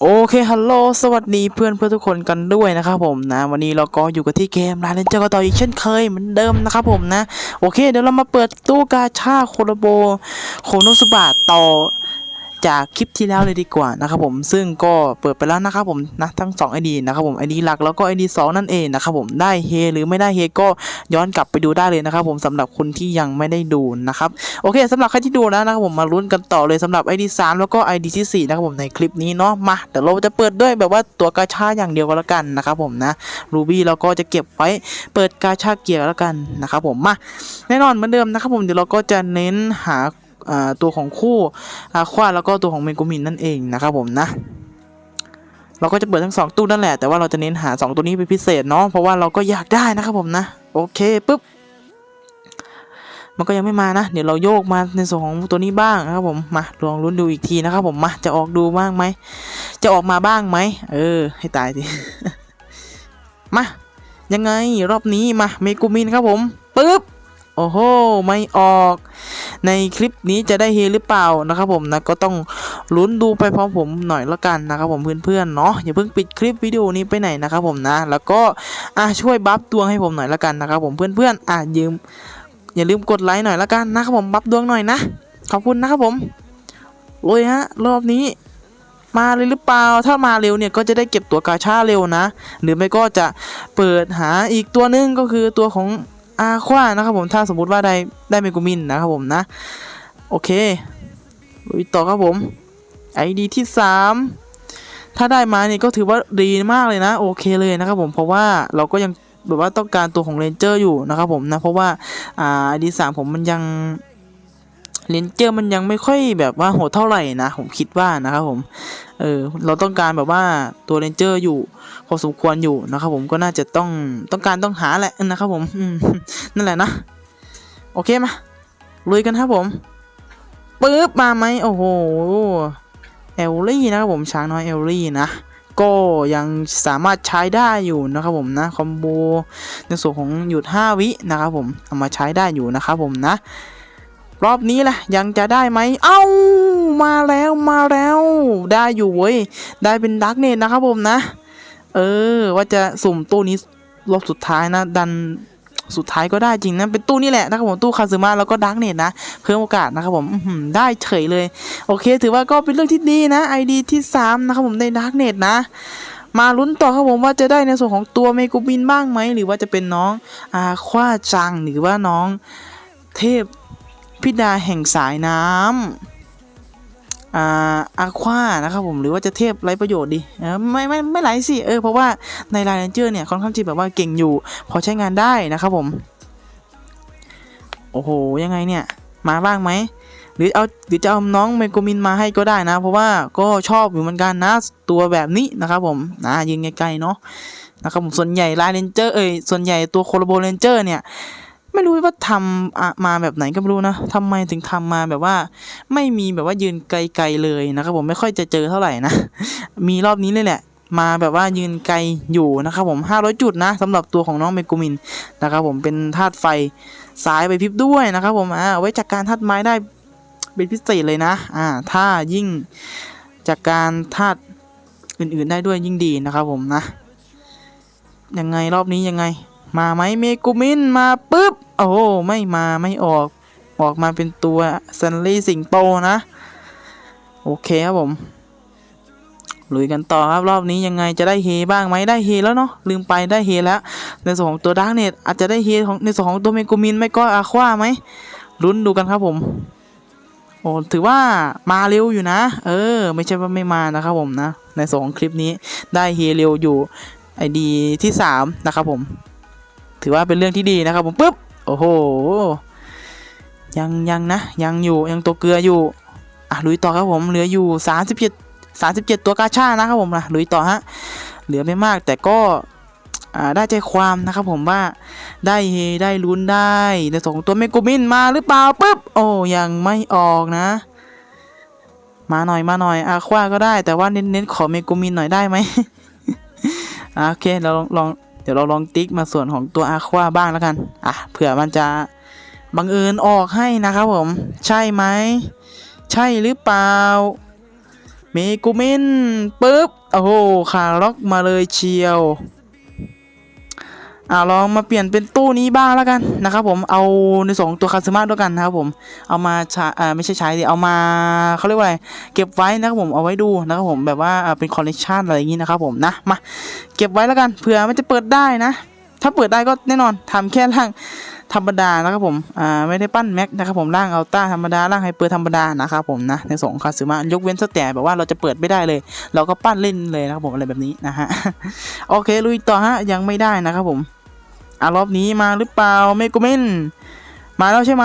โอเคฮัลโหลสวัสดีเพื่อนเพื่อนทุกคนกันด้วยนะครับผมนะ วันนี้เราก็อยู่กันที่เกมร้านเลนเจอร์ก็ต่ออีกเช่นเคยเหมือนเดิมนะครับผมนะ โอเค เดี๋ยวเรามาเปิดตู้กาชาโคโรโบโคโนสุบะต่อ จากคลิปที่แล้วเลยดีกว่านะครับผมซึ่งก็เปิดไปแล้วนะครับผมนะทั้ง2 ID นะครับผม ID หลักแล้วก็ ID 2นั่นเองนะครับผมได้เฮหรือไม่ได้เฮก็ย้อนกลับไปดูได้เลยนะครับผมสำหรับคนที่ยังไม่ได้ดูนะครับโอเคสำหรับใครที่ดูแล้วนะครับผมมาลุ้นกันต่อเลยสำหรับ ID 3แล้วก็ ID ที่4นะครับผมในคลิปนี้เนาะมาเดี๋ยวเราจะเปิดด้วยแบบว่าตัวกาชาอย่างเดียวก็แล้วกันนะครับผมนะรูบี้เราก็จะเก็บไว้เปิดกาชาเกียร์แล้วกันนะครับผมมาแน่นอนเหมือนเดิมนะครับผมเดี๋ยวเราก็จะเน้นหา ตัวของคู่อาควาแล้วก็ตัวของเมกุมินนั่นเองนะครับผมนะเราก็จะเปิดทั้งสองตู้นั่นแหละ แต่ว่าเราจะเน้นหาสองตัวนี้เป็นพิเศษเนาะเพราะว่าเราก็อยากได้นะครับผมนะ โอเคปุ๊บมันก็ยังไม่มานะ เดี๋ยวเราโยกมาในส่วนของตัวนี้บ้างนะครับผมมาลองลุ้นดูอีกทีนะครับผมมาจะออกดูบ้างไหมจะออกมาบ้างไหมเออ ให้ตายทีมายังไงรอบนี้มาเมกูมินครับผมปึ๊บ โอ้โห ไม่ออก ในคลิปนี้จะได้เฮหรือเปล่านะครับผมนะ ก็ต้องลุ้นดูไปพร้อมผมหน่อยละกันนะครับผมเพื่อนๆเนาะอย่าเพิ่งปิดคลิปวิดีโอนี้ไปไหนนะครับผมนะ แล้วก็อะช่วยบัฟดวงให้ผมหน่อยละกันนะครับผมเพื่อนๆอะยืม อย่าลืมกดไลค์หน่อยละกันนะครับผมบัฟดวงหน่อยนะ ขอบคุณนะครับผมโอ้ยฮะรอบนี้มาเลยหรือเปล่า ถ้ามาเร็วเนี่ยก็จะได้เก็บตัวกาชาเร็วนะ หรือไม่ก็จะเปิดหาอีกตัวหนึงก็คือตัวของ อาควานะครับผมถ้าสมมุติว่าได้ได้เมกุมินนะครับผมนะ โอเคลุยต่อครับผมไอดีที่ 3 ถ้าได้มาเนี่ยก็ถือว่าดีมากเลยนะ โอเคเลยนะครับผมเพราะว่าเราก็ยังแบบว่าต้องการตัวของเรนเจอร์อยู่นะครับผมนะ เพราะว่าอ่าไอดีสามผมมันยัง เลนเจอร์มันยังไม่ค่อยแบบว่าโหดเท่าไหร่นะ ผมคิดว่านะครับผม เออ เราต้องการแบบว่าตัวเรนเจอร์อยู่ พอสมควรอยู่นะครับผมก็น่าจะต้องต้องการต้องหาแหละนะครับผมอืมนั่นแหละนะ โอเคมาลุยกันครับผมปึ๊บมาไหมโอ้โหเอลลี่นะครับผมช้างน้อยเอลลี่นะก็ยังสามารถใช้ได้อยู่นะครับผมนะคอมโบในส่วนของหยุด 5 วินะครับผมเอามาใช้ได้อยู่นะครับผมนะ รอบนี้แหละยังจะได้ไหมเอ้ามาแล้วมาแล้ว ได้อยู่เว้ยได้เป็นดักเนตนะครับผมนะ เออ ว่าจะสุ่มตู้นี้รอบสุดท้ายนะ ดันสุดท้ายก็ได้จริงนะเป็นตู้นี่แหละนะครับผมตู้คาซึมะแล้วก็ดักเนตนะเพิ่มโอกาสนะครับผมอืได้เฉยเลย โอเค ถือว่าก็เป็นเรื่องที่ดีนะ ID ที่3นะครับผมในดักเนตนะมาลุ้นต่อครับผมว่าจะได้ในส่วนของตัวเมกูบินบ้างไหมหรือว่าจะเป็นน้องอาควาจังหรือว่าน้องเทพ พิดาแห่งสายน้ำอ่าอาควานะครับผมหรือว่าจะเทพไรประโยชน์ดีไม่ไม่ไม่ไรสิเออเพราะว่าในไลน์เรนเจอร์เนี่ยค่อนข้างที่แบบว่าเก่งอยู่ พอใช้งานได้นะครับผม โอ้โห ยังไงเนี่ย มาบ้างไหมหรือเอาหรือจะเอาน้องเมโกมินมาให้ก็ได้นะ เพราะว่าก็ชอบอยู่เหมือนกันนะตัวแบบนี้นะครับผมนะยืนไกลๆเนาะนะครับผมส่วนใหญ่ไลน์เรนเจอร์เอ้ยส่วนใหญ่ตัวโคโลโบเรนเจอร์เนี่ย ไม่รู้ว่าทำมาแบบไหนก็ไม่รู้นะทำไมถึงทำมาแบบว่า ไม่มีแบบว่ายืนไกลๆเลยนะครับผมไม่ค่อยจะเจอเท่าไหร่นะ มีรอบนี้เลยแหละ มาแบบว่ายืนไกลอยู่นะครับผม500จุดนะสำหรับตัวของน้องเมกุมินนะครับผมเป็นธาตุไฟสายไปพริบด้วยนะครับผมอ่าเอาไว้จากการธาตุไม้ได้เป็นพิเศษเลยนะ อ่า ถ้ายิ่งจากการธาตุอื่นๆได้ด้วยยิ่งดีนะครับผมนะ ยังไงรอบนี้ยังไง มาไหมเมกุมินมาปุ๊บ โอ้ไม่มาไม่ออก ออกมาเป็นตัวซันลี่สิงโตนะ โอเคครับผมลุยกันต่อครับรอบนี้ยังไงจะได้เฮบ้างไหมได้เฮแล้วเนาะลืมไปได้เฮแล้ว ในส่วนของตัวดาร์กเนตอาจจะได้เฮของในส่วนของตัวเมกุมินไม่ก็อาควาไหมลุ้นดูกันครับผมโอ้ถือว่ามาเร็วอยู่นะ เออ ไม่ใช่ว่าไม่มานะครับผมนะ ในสองคลิปนี้ได้เฮเร็วอยู่ไอดีที่สามนะครับผม ถือว่าเป็นเรื่องที่ดีนะครับผมปุ๊บโอ้โหยังยังนะยังอยู่ยังตัวเกลืออยู่อะลุยต่อครับผมเหลืออยู่สามสิบเจ็ดสามสิบเจ็ดตัวกาชานะครับผมนะลุยต่อฮะเหลือไม่มากแต่ก็อ่าได้ใจความนะครับผมว่าได้เฮได้ลุ้นได้ในส่วนของตัวเมกูมินมาหรือเปล่าปุ๊บโอ้ยังไม่ออกนะ มาหน่อยมาหน่อยอาควาก็ได้แต่ว่าเน้นๆขอเมกูมินหน่อยได้ไหมโอเคเราลองลอง เดี๋ยวเราลองติ๊กมาส่วนของตัวอาควาบ้างแล้วกัน อะ เผื่อมันจะบังเอิญออกให้นะครับผม ใช่ไหม ใช่หรือเปล่า เมกุมินปึ๊บ โอ้โหขาล็อกมาเลยเชียว อ่าลองมาเปลี่ยนเป็นตู้นี้บ้างแล้วกันนะครับผมเอาในสองตัวคาสมาด้วยกันนะครับผมเอามาใช้อ่าไม่ใช่ใช้ดิเอามาเขาเรียกว่าอะไรเก็บไว้นะครับผมเอาไว้ดูนะครับผมแบบว่าเป็นคอลเลกชันอะไรอย่างนี้นะครับผมนะมาเก็บไว้แล้วกันเผื่อมันจะเปิดได้นะ ถ้าเปิดได้ก็แน่นอนทำแค่ร่างธรรมดานะครับผมอ่าไม่ได้ปั้นแม็กนะครับผมร่างอัลต้าธรรมดาร่างไฮเปอร์ธรรมดานะครับผมนะในสองคาซึมะยกเว้นสแต่แบบว่าเราจะเปิดไม่ได้เลย เราก็ปั้นเล่นเลยนะครับผมอะไรแบบนี้นะฮะโอเคลุยต่อฮะยังไม่ได้นะครับผม อะรอบนี้มาหรือเปล่าเมกุเมนมาแล้วใช่ไหม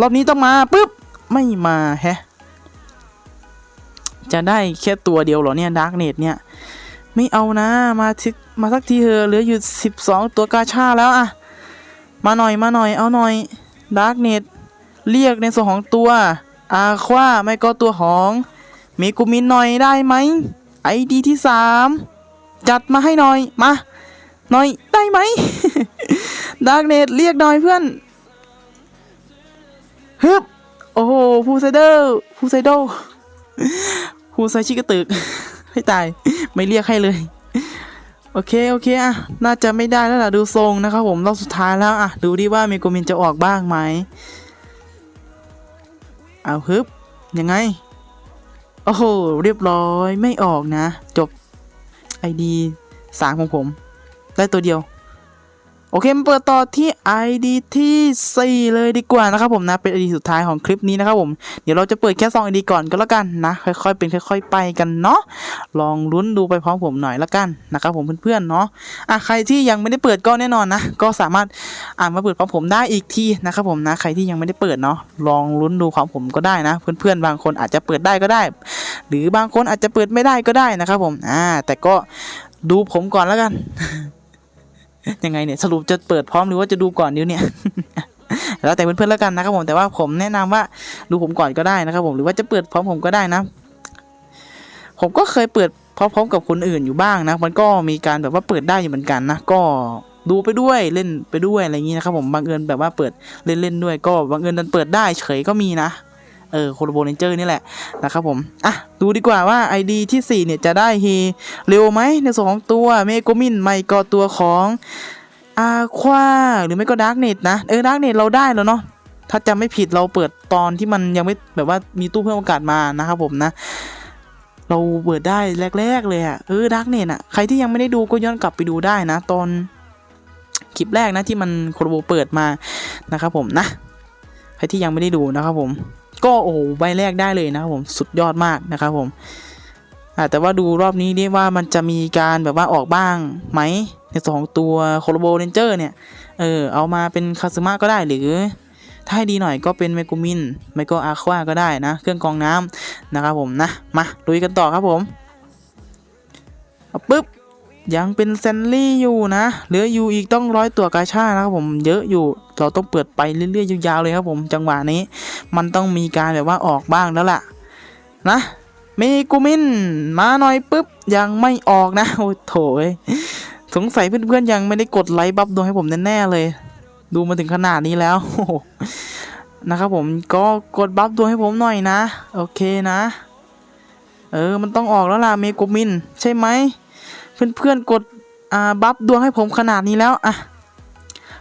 รอบนี้ต้องมาปุ๊บไม่มาแฮะจะได้แค่ตัวเดียวเหรอเนี่ยดาร์กเนตเนี่ย ไม่เอานะมาทิมาสักทีเถอะเหลืออยู่สิบสองตัวกาชาแล้วอะมาหน่อยมาหน่อยเอาหน่อยดาร์กเนตเรียกในส่วนของตัวอาควาไม่ก็ตัวของเมกุมินหน่อยได้ไหมไอดีที่สามจัดมาให้หน่อยมา หน่อยได้ไหมดาร์กเนตเรียกหน่อยเพื่อนฮึบโอ้โหฟูไซเดอร์ฟูไซโดฟูไซชิกระตึกให้ตายไม่เรียกให้เลย โอเค โอเคอะน่าจะไม่ได้แล้วล่ะดูทรงนะครับผมรอบสุดท้ายแล้วอะดูดิว่าเมโกมินจะออกบ้างไหมเอาฮึบยังไง โอ้โห เรียบร้อยไม่ออกนะ จบไอดีสามของผม ได้ตัวเดียว โอเคมาเปิดต่อที่ ID ที่ 4 เลยดีกว่านะครับผมนะ เป็น ID สุดท้ายของคลิปนี้นะครับผม เดี๋ยวเราจะเปิดแค่2 ID ก่อนก็แล้วกันนะ ค่อยๆเป็นค่อย ๆ ไปกันเนาะ ลองลุ้นดูไปพร้อมผมหน่อยละกันนะครับผมเพื่อนๆเนาะ อะใครที่ยังไม่ได้เปิดก็แน่นอนนะ ก็สามารถอ่านมาเปิดพร้อมผมได้อีกทีนะครับผมนะ ใครที่ยังไม่ได้เปิดเนาะ ลองลุ้นดูของผมก็ได้นะ เพื่อนๆบางคนอาจจะเปิดได้ก็ได้ หรือบางคนอาจจะเปิดไม่ได้ก็ได้นะครับผม อ่า แต่ก็ดูผมก่อนแล้วกัน ยังไงเนี่ยสรุปจะเปิดพร้อมหรือว่าจะดูก่อนนิ้วเนี่ยแล้วแต่เพื่อนๆแล้วกันนะครับผมแต่ว่าผมแนะนำว่าดูผมก่อนก็ได้นะครับผมหรือว่าจะเปิดพร้อมผมก็ได้นะ ผมก็เคยเปิดพร้อมๆกับคนอื่นอยู่บ้างนะ มันก็มีการแบบว่าเปิดได้อยู่เหมือนกันนะก็ดูไปด้วยเล่นไปด้วยอะไรอย่างนี้นะครับผมบังเอิญแบบว่าเปิดเล่นๆด้วยก็บังเอิญดันเปิดได้เฉยก็มีนะ เออโคโรโบเรนเจอร์นี่แหละนะครับผม อะ ดูดีกว่าว่า ID ที่ 4 เนี่ยจะได้เฮเร็วไหมในส่วนของตัวเมโกมินไม่ก็ตัวของอาควาหรือไม่ก็ดาร์กเน็ตนะ เออดาร์กเน็ตเราได้แล้วเนาะถ้าจำไม่ผิดเราเปิดตอนที่มันยังไม่แบบว่ามีตู้เพิ่มโอกาสมานะครับผมนะเราเปิดได้แรก ๆ เลยอะเออดาร์กเน็ตอะใครที่ยังไม่ได้ดูก็ย้อนกลับไปดูได้นะ ตอนคลิปแรกนะที่มันโคโรโบเปิดมานะครับผมนะ ใครที่ยังไม่ได้ดูนะครับผม ก็โอ้ใบแรกได้เลยนะครับผมสุดยอดมากนะครับผมแต่ว่าดูรอบนี้นี่ว่ามันจะมีการแบบว่าออกบ้างไหมในส่วนของตัวโคโรโบเรนเจอร์เนี่ย เออเอามาเป็นคาซึมะก็ได้หรือ ถ้าให้ดีหน่อยก็เป็นเมกุมินไมโกอาควาก็ได้นะ เครื่องกรองน้ำนะครับผมนะ มาลุยกันต่อครับผมเอาปึ๊บ ยังเป็นเซนลี่อยู่นะ เหลืออยู่อีกต้องร้อยตัวกาชานะครับผมเยอะอยู่ เราต้องเปิดไปเรื่อยๆยาวๆเลยครับผมจังหวะนี้ มันต้องมีการแบบว่าออกบ้างแล้วล่ะ นะเมกุมินมาหน่อยปุ๊บ ยังไม่ออกนะ โอ้โถยสงสัยเพื่อนๆยังไม่ได้กดไลค์บัฟดวงให้ผมแน่ๆเลย ดูมาถึงขนาดนี้แล้วนะครับผมก็กดบัฟดวงให้ผมหน่อยนะ โอเคนะ เออมันต้องออกแล้วล่ะเมกุมิน ใช่ไหม เพื่อนๆกดอ่าบัฟดวงให้ผมขนาดนี้แล้วอะ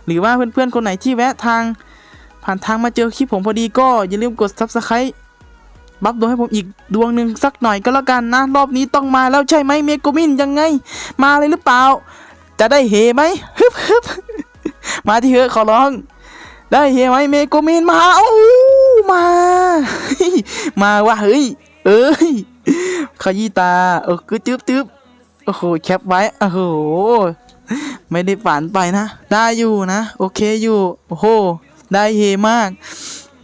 หรือว่าเพื่อนๆคนไหนที่แวะทาง ผ่านทางมาเจอคลิปผมพอดีก็อย่าลืมกด subscribe บัฟดวงให้ผมอีกดวงหนึ่งสักหน่อยก็แล้วกันนะ รอบนี้ต้องมาแล้วใช่ไหมเมโกมินยังไง มาเลยหรือเปล่า จะได้เฮไหมฮึบฮึบมาที่เหอขอร้อง ได้เฮไหมเมโกมินมาโอ้มา มาว่ะเฮ้ย เอ้ยขยี้ตาเออคือจึ๊บจึ๊บ โอ้โหแคปไว้โอ้โหไม่ได้ฝันไปนะ ได้อยู่นะ โอเคอยู่โอ้โหได้เฮมาก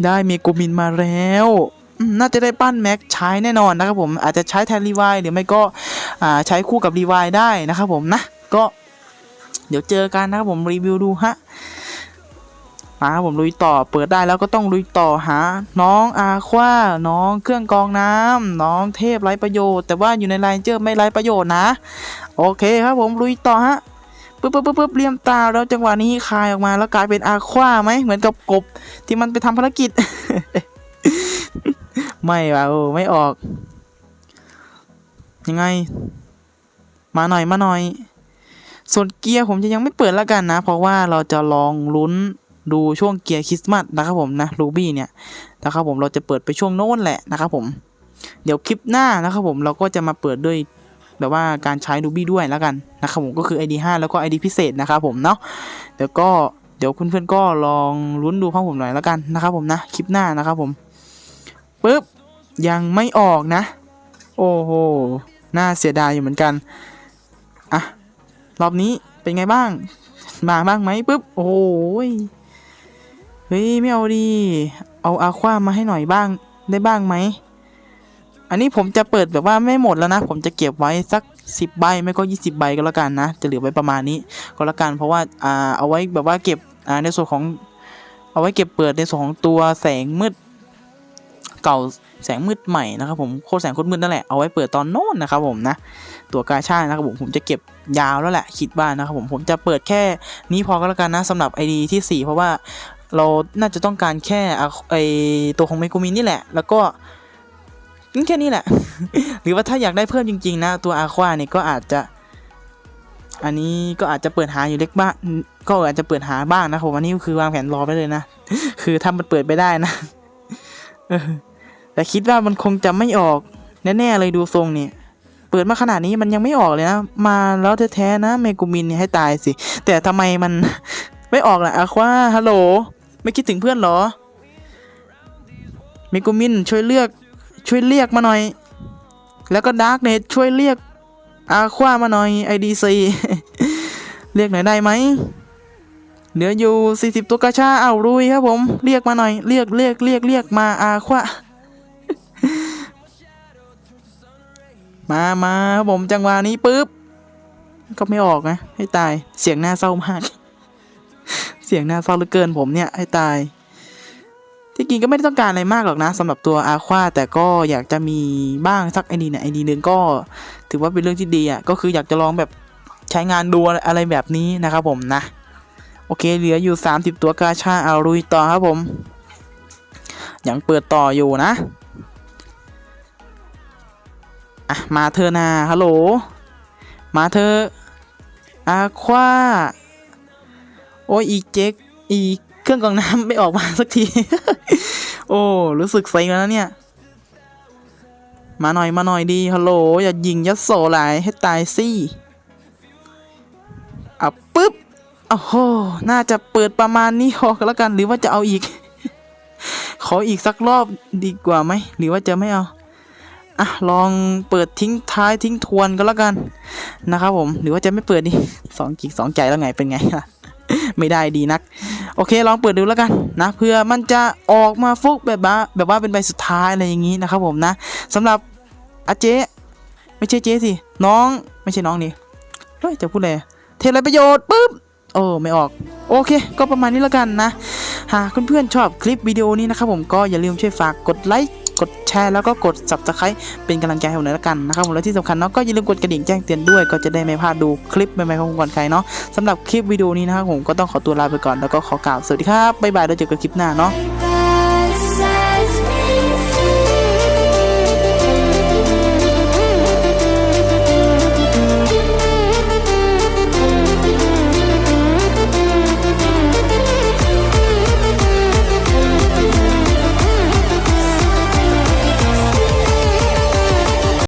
ได้เมโกมินมาแล้วน่าจะได้ปั้นแม็กใช้แน่นอนนะครับผมอาจจะใช้แทนรีไวหรือไม่ก็ใช้คู่กับรีไวได้นะครับผมนะ ก็เดี๋ยวเจอกันนะครับผมรีวิวดูฮะ มาผมลุยต่อ เปิดได้แล้วก็ต้องลุยต่อหา น้องอาควาน้องเครื่องกองน้ำน้องเทพไร้ประโยชน์ แต่ว่าอยู่ในไลน์เจอร์ไม่ไร้ประโยชน์นะ โอเคครับผมลุยต่อฮะปึ๊บปึ๊บปึ๊บเลี่ยมตาแล้วจังหวะนี้คายออกมาแล้วกลายเป็นอาควาไหมเหมือนกับกบที่มันไปทำภารกิจ ไม่ว่ะโอ้ไม่ออก ยังไง มาหน่อยมาหน่อยส่วนเกียร์ผมจะยังไม่เปิดแล้วกันนะ เพราะว่าเราจะลองลุ้น ดูช่วงเกียร์คริสต์มาสนะครับผมนะรูบี้เนี่ยนะครับผมเราจะเปิดไปช่วงโน้นแหละนะครับผม เดี๋ยวคลิปหน้านะครับผมเราก็จะมาเปิดด้วยแบบว่าการใช้รูบี้ด้วยแล้วกันนะครับผมก็คือ ID 5แล้วก็ ID พิเศษนะครับผมเนาะเดี๋ยวก็เดี๋ยวเพื่อนๆก็ลองลุ้นดูพร้อมผมหน่อยแล้วกันนะครับผมนะคลิปหน้านะครับผมปึ๊บยังไม่ออกนะ โอ้โหน่าเสียดายอยู่เหมือนกันอะรอบนี้เป็นไงบ้างมาบ้างไหมปึ๊บ โอ้ย ฮ้ยไม่เอาดีเอาอาความาให้หน่อยบ้างได้บ้างไหม อันนี้ผมจะเปิดแบบว่าไม่หมดแล้วนะ ผมจะเก็บไว้สัก 10 ใบไม่ก็ 20 ใบก็แล้วกันนะ จะเหลือไว้ประมาณนี้ก็แล้วกันเพราะว่าอ่าเอาไว้แบบว่าเก็บอ่าในส่วนของเอาไว้เก็บเปิดในส่วนของตัวแสงมืดเก่าแสงมืดใหม่นะครับผมโคตรแสงโคตรมืดนั่นแหละเอาไว้เปิดตอนโน้นนะครับผมนะตัวกาชาดนะครับผมผมจะเก็บยาวแล้วแหละคิดว่านะครับผมผมจะเปิดแค่นี้พอก็แล้วกันนะสำหรับ ID ที่ 4 เพราะว่า เราน่าจะต้องการแค่ไอตัวของเมกูมินนี่แหละ แล้วก็แค่นี้แหละ หรือว่าถ้าอยากได้เพิ่มจริง ๆ นะ ตัวอาควาเนี่ยก็อาจจะ อันนี้ก็อาจจะเปิดหาอยู่เล็กบ้างก็อาจจะเปิดหาบ้างนะครับผมอันนี้คือวางแผนรอไปเลยนะ คือถ้ามันเปิดไปได้นะแต่คิดว่ามันคงจะไม่ออกแน่ๆเลยดูทรงเนี่ยเปิดมาขนาดนี้มันยังไม่ออกเลยนะ มาแล้วแท้ๆนะเมกูมินเนี่ยให้ตายสิ แต่ทำไมมันไม่ออกล่ะอาควาฮัลโหล ไม่คิดถึงเพื่อนหรอเมกูมินช่วยเลือกช่วยเรียกมาหน่อย แล้วก็ดาร์กเนทช่วยเรียกอาความาหน่อย IDC เรียกหน่อยได้ไหมเหลืออยู่ 40 ตัวกระชาเอารุยครับผม เรียกมาหน่อย เรียกเรียกเรียกเรียกมาอาความามาครับผมจังหวะนี้ปุ๊บ ก็ไม่ออกนะ ให้ตายเสียงหน้าเศร้ามาก เสียงหน้าเศร้าเหลือเกินผมเนี่ยให้ตาย ที่จริงก็ไม่ได้ต้องการอะไรมากหรอกนะสำหรับตัวอาควาแต่ก็อยากจะมีบ้างสักไอดีเนี่ยไอดีหนึ่งก็ ถือว่าเป็นเรื่องที่ดีอะก็คืออยากจะลองแบบใช้งานดูอะไรแบบนี้นะครับผมนะ โอเคเหลืออยู่ 30 ตัวกาชาเอาลุยต่อครับผมยังเปิดต่ออยู่นะอะมาเธอนาฮัลโหลมาเธออาควา โอ้ยอีเจ๊กอีเครื่องกรองน้ำไม่ออกมาสักที โอ้ รู้สึกเซ็งแล้วเนี่ย มาหน่อยมาหน่อยดีฮัลโหลอย่ายิงยัดโสหลายให้ตายสิอะปึ๊บโอ้โหน่าจะเปิดประมาณนี้พอแล้วกัน หรือว่าจะเอาอีก ขออีกสักรอบดีกว่าไหม หรือว่าจะไม่เอาอะลองเปิดทิ้งท้ายทิ้งทวนก็แล้วกันนะครับผม หรือว่าจะไม่เปิดดิสองจิกสองใจแล้วไงเป็นไงล่ะ ไม่ได้ดีนัก โอเคลองเปิดดูแล้วกันนะเพื่อมันจะออกมาฟุกแบบว่าแบบว่าเป็นใบสุดท้ายอะไรอย่างนี้นะครับผมนะสำหรับอาเจ๊ไม่ใช่เจ๊สิน้องไม่ใช่น้องนี่เฮ้ยจะพูดอะไรเทไรประโยชน์ปุ๊บโอ้ไม่ออก โอเค ก็ประมาณนี้แล้วกันนะ หากเพื่อนๆชอบคลิปวิดีโอนี้นะครับผมก็อย่าลืมช่วยฝากกดไลค์ กดแชร์แล้วก็กด subscribe เป็นกำลังใจให้ผมหน่อยละกันนะครับผมและที่สำคัญเนาะก็อย่าลืมกดกระดิ่งแจ้งเตือนด้วย ก็จะได้ไม่พลาดดูคลิปใหม่ๆของผมก่อนใครเนาะสำหรับคลิปวิดีโอนี้นะครับผมก็ต้องขอตัวลาไปก่อนแล้วก็ขอกล่าวสวัสดีครับบ๊ายบายแล้วเจอกันคลิปหน้าเนาะ